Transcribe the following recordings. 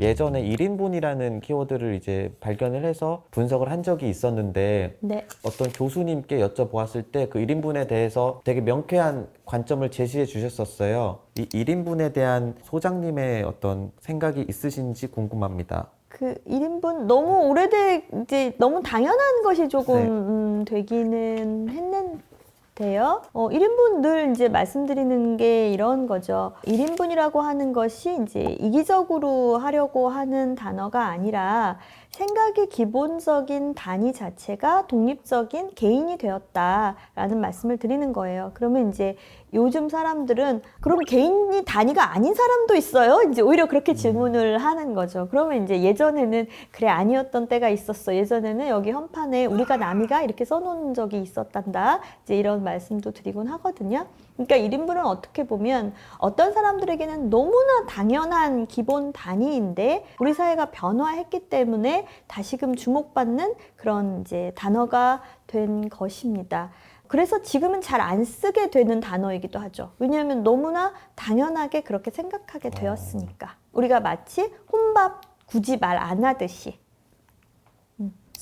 예전에 1인분이라는 키워드를 이제 발견을 해서 분석을 한 적이 있었는데 네. 어떤 교수님께 여쭤보았을 때 그 1인분에 대해서 되게 명쾌한 관점을 제시해 주셨었어요. 이 1인분에 대한 소장님의 어떤 생각이 있으신지 궁금합니다. 그 1인분 너무 오래돼 이제 너무 당연한 것이 조금 네. 음, 되기는 했는 데요. 어, 1인분 늘 이제 말씀드리는 게 이런 거죠. 1인분이라고 하는 것이 이제 이기적으로 하려고 하는 단어가 아니라 생각의 기본적인 단위 자체가 독립적인 개인이 되었다라는 말씀을 드리는 거예요. 그러면 이제 요즘 사람들은 그럼 개인이 단위가 아닌 사람도 있어요? 이제 오히려 그렇게 질문을 하는 거죠. 그러면 이제 예전에는 그래 아니었던 때가 있었어. 예전에는 여기 헌판에 우리가 남이가 이렇게 써놓은 적이 있었단다. 이제 이런 말씀도 드리곤 하거든요. 그러니까 1인분은 어떻게 보면 어떤 사람들에게는 너무나 당연한 기본 단위인데 우리 사회가 변화했기 때문에 다시금 주목받는 그런 이제 단어가 된 것입니다. 그래서 지금은 잘 안 쓰게 되는 단어이기도 하죠. 왜냐하면 너무나 당연하게 그렇게 생각하게 되었으니까. 우리가 마치 혼밥 굳이 말 안 하듯이.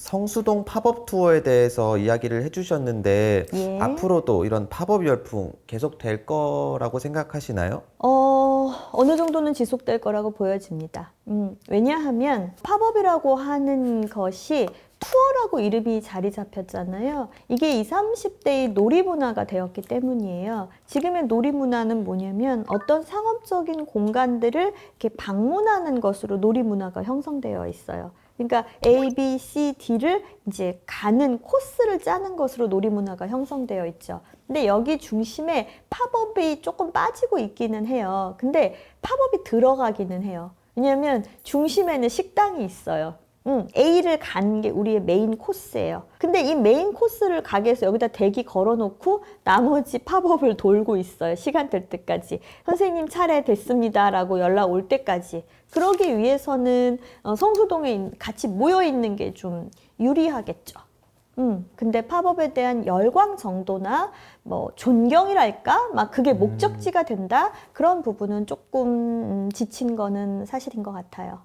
성수동 팝업 투어에 대해서 이야기를 해주셨는데 예. 앞으로도 이런 팝업 열풍 계속 될 거라고 생각하시나요? 어, 어느 정도는 지속될 거라고 보여집니다. 음, 왜냐하면 팝업이라고 하는 것이 투어라고 이름이 자리 잡혔잖아요. 이게 20, 30대의 놀이 문화가 되었기 때문이에요. 지금의 놀이 문화는 뭐냐면 어떤 상업적인 공간들을 이렇게 방문하는 것으로 놀이 문화가 형성되어 있어요. 그러니까 A, B, C, D를 이제 가는 코스를 짜는 것으로 놀이 문화가 형성되어 있죠. 근데 여기 중심에 팝업이 조금 빠지고 있기는 해요. 근데 팝업이 들어가기는 해요. 왜냐하면 중심에는 식당이 있어요. 음, A를 가는 게 우리의 메인 코스예요. 근데 이 메인 코스를 가게 해서 여기다 대기 걸어놓고 나머지 팝업을 돌고 있어요. 시간 될 때까지. 선생님 차례 됐습니다라고 연락 올 때까지. 그러기 위해서는 어, 성수동에 있- 같이 모여 있는 게 좀 유리하겠죠. 음, 근데 팝업에 대한 열광 정도나 뭐 존경이랄까? 막 그게 목적지가 된다? 그런 부분은 조금 음, 지친 거는 사실인 것 같아요.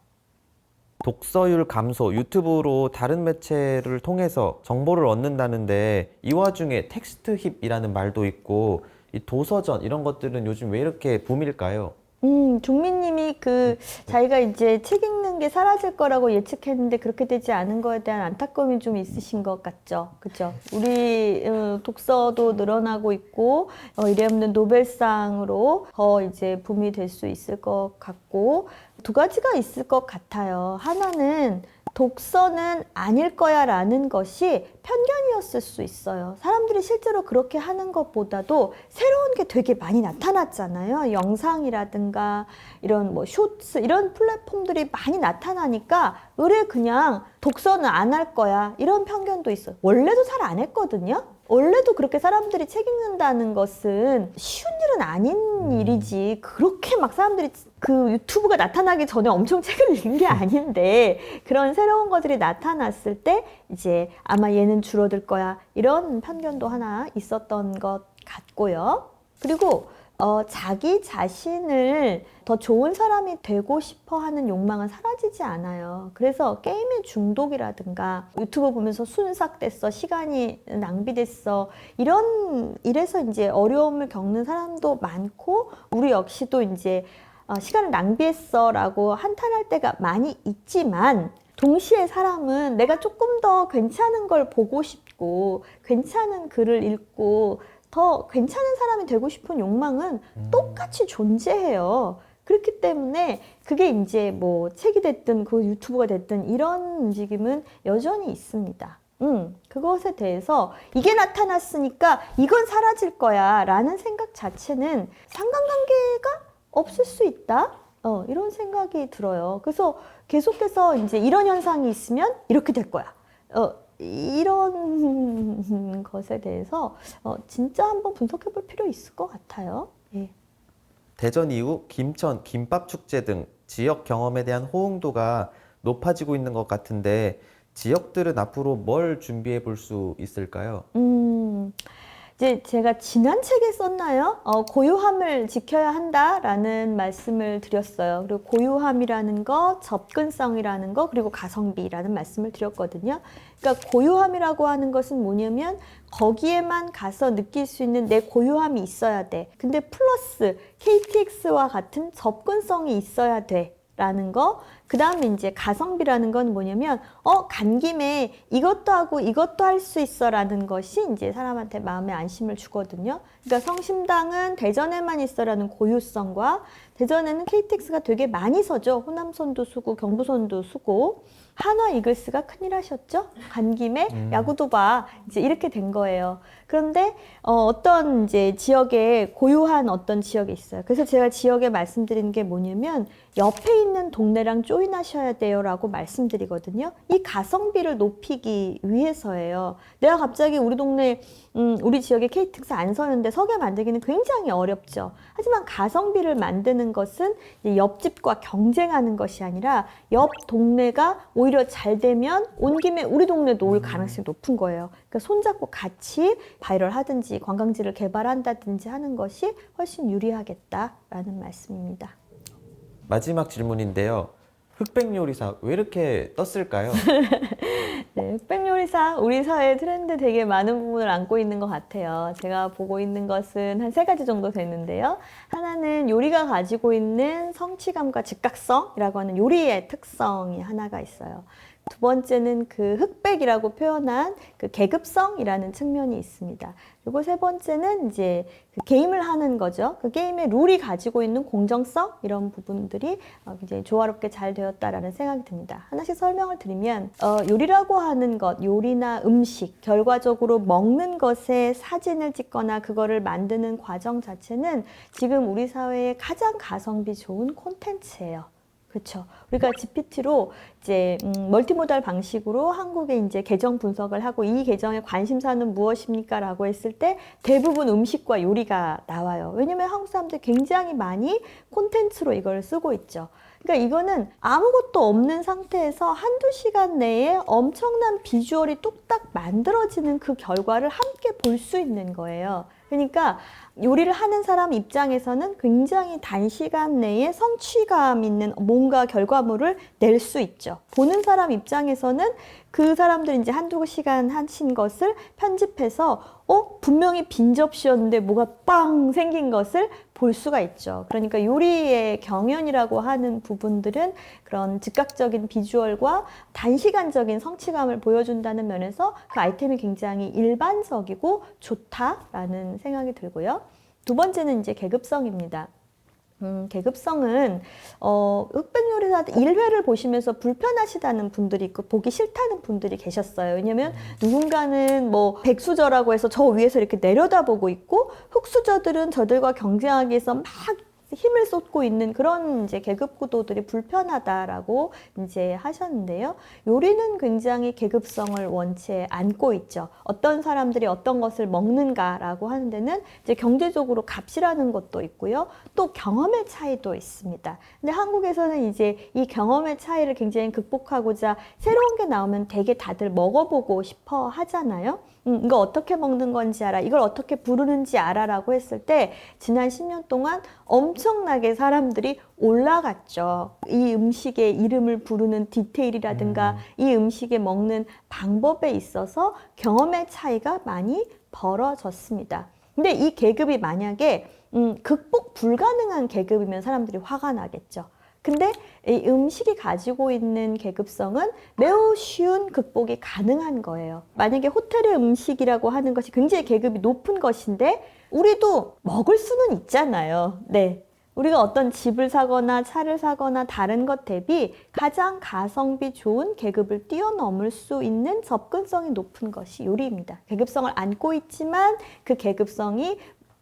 독서율 감소, 유튜브로 다른 매체를 통해서 정보를 얻는다는데 이 와중에 텍스트 힙이라는 말도 있고 이 도서전 이런 것들은 요즘 왜 이렇게 붐일까요? 음, 종민님이 그 자기가 이제 책 읽는 게 사라질 거라고 예측했는데 그렇게 되지 않은 거에 대한 안타까움이 좀 있으신 것 같죠, 그렇죠? 우리 어, 독서도 늘어나고 있고 어, 이래 없는 노벨상으로 더 이제 붐이 될 수 있을 것 같고 두 가지가 있을 것 같아요. 하나는 독서는 아닐 거야 라는 것이 편견이었을 수 있어요. 사람들이 실제로 그렇게 하는 것보다도 새로운 게 되게 많이 나타났잖아요. 영상이라든가 이런 뭐 쇼츠 이런 플랫폼들이 많이 나타나니까 의뢰 그냥 독서는 안 할 거야 이런 편견도 있어요. 원래도 잘 안 했거든요. 원래도 그렇게 사람들이 책 읽는다는 것은 쉬운 일은 아닌 일이지. 그렇게 막 사람들이 그 유튜브가 나타나기 전에 엄청 책을 읽은 게 아닌데 그런 새로운 것들이 나타났을 때 이제 아마 얘는 줄어들 거야. 이런 편견도 하나 있었던 것 같고요. 그리고 어, 자기 자신을 더 좋은 사람이 되고 싶어 하는 욕망은 사라지지 않아요. 그래서 게임의 중독이라든가 유튜브 보면서 순삭됐어, 시간이 낭비됐어, 이런, 이래서 이제 어려움을 겪는 사람도 많고, 우리 역시도 이제 어, 시간을 낭비했어 라고 한탄할 때가 많이 있지만, 동시에 사람은 내가 조금 더 괜찮은 걸 보고 싶고, 괜찮은 글을 읽고, 더 괜찮은 사람이 되고 싶은 욕망은 똑같이 존재해요. 그렇기 때문에 그게 이제 뭐 책이 됐든 그 유튜브가 됐든 이런 움직임은 여전히 있습니다. 음, 그것에 대해서 이게 나타났으니까 이건 사라질 거야 라는 생각 자체는 상관관계가 없을 수 있다? 어, 이런 생각이 들어요. 그래서 계속해서 이제 이런 현상이 있으면 이렇게 될 거야. 어, 이런 것에 대해서 어, 진짜 한번 분석해 볼 필요 있을 것 같아요. 예. 대전 이후 김천, 김밥 축제 등 지역 경험에 대한 호응도가 높아지고 있는 것 같은데 지역들은 앞으로 뭘 준비해 볼 수 있을까요? 음, 이제 제가 지난 책에 썼나요? 어, 고요함을 지켜야 한다라는 말씀을 드렸어요. 그리고 고요함이라는 거, 접근성이라는 거, 그리고 가성비라는 말씀을 드렸거든요. 그러니까 고요함이라고 하는 것은 뭐냐면 거기에만 가서 느낄 수 있는 내 고요함이 있어야 돼. 근데 플러스 KTX와 같은 접근성이 있어야 돼. 라는 거. 그 다음에 이제 가성비라는 건 뭐냐면, 어, 간 김에 이것도 하고 이것도 할 수 있어 라는 것이 이제 사람한테 마음의 안심을 주거든요. 그러니까 성심당은 대전에만 있어라는 고유성과 대전에는 KTX가 되게 많이 서죠. 호남선도 쓰고 경부선도 쓰고. 한화 이글스가 큰일 하셨죠? 간 김에 야구도 봐. 이제 이렇게 된 거예요. 그런데 어, 어떤 이제 지역에 고유한 어떤 지역이 있어요. 그래서 제가 지역에 말씀드리는 게 뭐냐면 옆에 있는 동네랑 조인하셔야 돼요라고 말씀드리거든요. 이 가성비를 높이기 위해서예요. 내가 갑자기 우리 동네 음, 우리 지역에 KTX 안 서는데 서게 만들기는 굉장히 어렵죠. 하지만 가성비를 만드는 것은 옆집과 경쟁하는 것이 아니라 옆 동네가 오히려 잘 되면 온 김에 우리 동네도 올 가능성이 높은 거예요. 그러니까 손잡고 같이 바이럴 하든지 관광지를 개발한다든지 하는 것이 훨씬 유리하겠다라는 말씀입니다. 마지막 질문인데요. 흑백 요리사 왜 이렇게 떴을까요? 네, 흑백 요리사 우리 사회 트렌드 되게 많은 부분을 안고 있는 것 같아요. 제가 보고 있는 것은 한 세 가지 정도 되는데요. 하나는 요리가 가지고 있는 성취감과 즉각성이라고 하는 요리의 특성이 하나가 있어요. 두 번째는 그 흑백이라고 표현한 그 계급성이라는 측면이 있습니다. 그리고 세 번째는 이제 그 게임을 하는 거죠. 그 게임의 룰이 가지고 있는 공정성 이런 부분들이 어, 굉장히 조화롭게 잘 되었다라는 생각이 듭니다. 하나씩 설명을 드리면 어, 요리라고 하는 것, 요리나 음식, 결과적으로 먹는 것에 사진을 찍거나 그거를 만드는 과정 자체는 지금 우리 사회의 가장 가성비 좋은 콘텐츠예요. 그렇죠. 우리가 GPT로 이제 음, 멀티모달 방식으로 한국의 이제 계정 분석을 하고 이 계정의 관심사는 무엇입니까라고 했을 때 대부분 음식과 요리가 나와요. 왜냐면 한국 사람들이 굉장히 많이 콘텐츠로 이걸 쓰고 있죠. 그러니까 이거는 아무것도 없는 상태에서 한두 시간 내에 엄청난 비주얼이 뚝딱 만들어지는 그 결과를 함께 볼 수 있는 거예요. 그러니까 요리를 하는 사람 입장에서는 굉장히 단시간 내에 성취감 있는 뭔가 결과물을 낼 수 있죠. 보는 사람 입장에서는 그 사람들이 이제 한두 시간 하신 것을 편집해서 어 분명히 빈 접시였는데 뭐가 빵 생긴 것을 볼 수가 있죠. 그러니까 요리의 경연이라고 하는 부분들은 그런 즉각적인 비주얼과 단시간적인 성취감을 보여준다는 면에서 그 아이템이 굉장히 일반적이고 좋다라는 생각이 들고요. 두 번째는 이제 계급성입니다. 음, 계급성은 어, 흑백 요리사 1회를 보시면서 불편하시다는 분들이 있고 보기 싫다는 분들이 계셨어요. 왜냐면 누군가는 뭐 백수저라고 해서 저 위에서 이렇게 내려다보고 있고 흑수저들은 저들과 경쟁하기 위해서 막 힘을 쏟고 있는 그런 이제 계급 구도들이 불편하다라고 이제 하셨는데요. 요리는 굉장히 계급성을 원체 안고 있죠. 어떤 사람들이 어떤 것을 먹는가라고 하는 데는 이제 경제적으로 값이라는 것도 있고요. 또 경험의 차이도 있습니다. 근데 한국에서는 이제 이 경험의 차이를 굉장히 극복하고자 새로운 게 나오면 되게 다들 먹어보고 싶어 하잖아요. 음, 이거 어떻게 먹는 건지 알아, 이걸 어떻게 부르는지 알아라고 했을 때 지난 10년 동안 엄청나게 사람들이 올라갔죠. 이 음식의 이름을 부르는 디테일이라든가 이 음식에 먹는 방법에 있어서 경험의 차이가 많이 벌어졌습니다. 근데 이 계급이 만약에 음, 극복 불가능한 계급이면 사람들이 화가 나겠죠. 근데 이 음식이 가지고 있는 계급성은 매우 쉬운 극복이 가능한 거예요. 만약에 호텔의 음식이라고 하는 것이 굉장히 계급이 높은 것인데 우리도 먹을 수는 있잖아요. 네. 우리가 어떤 집을 사거나 차를 사거나 다른 것 대비 가장 가성비 좋은 계급을 뛰어넘을 수 있는 접근성이 높은 것이 요리입니다. 계급성을 안고 있지만 그 계급성이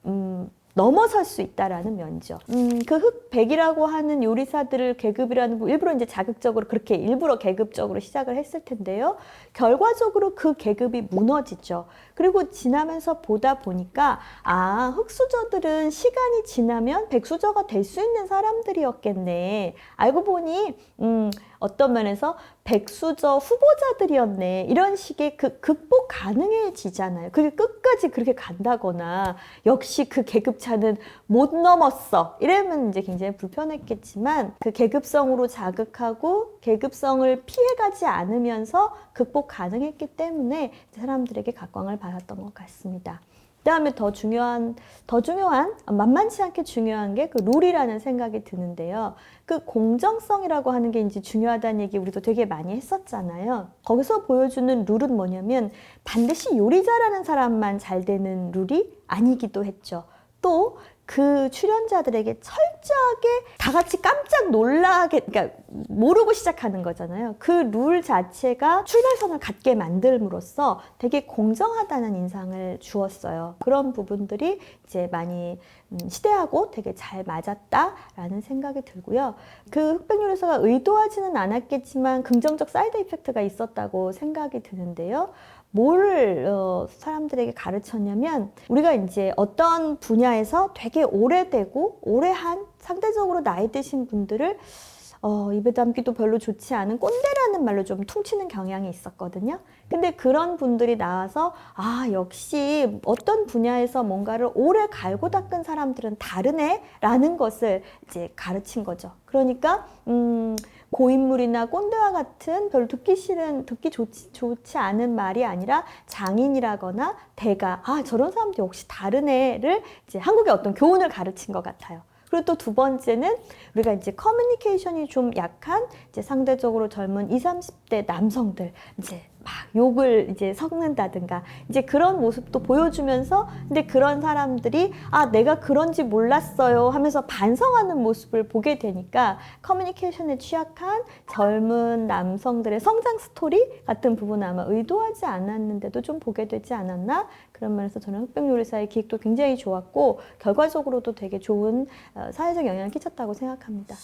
음, 넘어설 수 있다라는 면이죠. 음, 그 흑백이라고 하는 요리사들을 계급이라는 거 일부러 이제 자극적으로 그렇게 일부러 계급적으로 시작을 했을 텐데요. 결과적으로 그 계급이 무너지죠. 그리고 지나면서 보다 보니까 아 흑수저들은 시간이 지나면 백수저가 될 수 있는 사람들이었겠네. 알고 보니 음, 어떤 면에서 백수저 후보자들이었네. 이런 식의 그 극복 가능해지잖아요. 그게 끝까지 그렇게 간다거나 역시 그 계급차는 못 넘었어. 이러면 이제 굉장히 불편했겠지만 그 계급성으로 자극하고 계급성을 피해가지 않으면서 극복 가능했기 때문에 사람들에게 각광을 받았던 것 같습니다. 그다음에 더 중요한 더 중요한 만만치 않게 중요한 게 그 룰이라는 생각이 드는데요. 그 공정성이라고 하는 게 이제 중요하다는 얘기 우리도 되게 많이 했었잖아요. 거기서 보여주는 룰은 뭐냐면 반드시 요리 잘하는 사람만 잘 되는 룰이 아니기도 했죠. 또 그 출연자들에게 철저하게 다 같이 깜짝 놀라게, 그러니까 모르고 시작하는 거잖아요. 그 룰 자체가 출발선을 갖게 만들므로써 되게 공정하다는 인상을 주었어요. 그런 부분들이 이제 많이 음, 시대하고 되게 잘 맞았다라는 생각이 들고요. 그 흑백 요리사가 의도하지는 않았겠지만 긍정적 사이드 이펙트가 있었다고 생각이 드는데요. 뭘 어, 사람들에게 가르쳤냐면 우리가 이제 어떤 분야에서 되게 오래되고 오래한 상대적으로 나이 드신 분들을 어, 입에 담기도 별로 좋지 않은 꼰대라는 말로 좀 퉁치는 경향이 있었거든요. 근데 그런 분들이 나와서 아 역시 어떤 분야에서 뭔가를 오래 갈고 닦은 사람들은 다르네라는 것을 이제 가르친 거죠. 그러니까 음. 고인물이나 꼰대와 같은 별로 듣기 싫은 듣기 좋지, 좋지 않은 말이 아니라 장인이라거나 대가 아 저런 사람도 역시 다르네를 이제 한국의 어떤 교훈을 가르친 것 같아요. 그리고 또 두 번째는 우리가 이제 커뮤니케이션이 좀 약한 이제 상대적으로 젊은 20, 30대 남성들 이제 막 욕을 이제 섞는다든가 이제 그런 모습도 보여주면서 근데 그런 사람들이 아 내가 그런지 몰랐어요 하면서 반성하는 모습을 보게 되니까 커뮤니케이션에 취약한 젊은 남성들의 성장 스토리 같은 부분은 아마 의도하지 않았는데도 좀 보게 되지 않았나 그런 면에서 저는 흑백 요리사의 기획도 굉장히 좋았고 결과적으로도 되게 좋은 어, 사회적 영향을 끼쳤다고 생각합니다.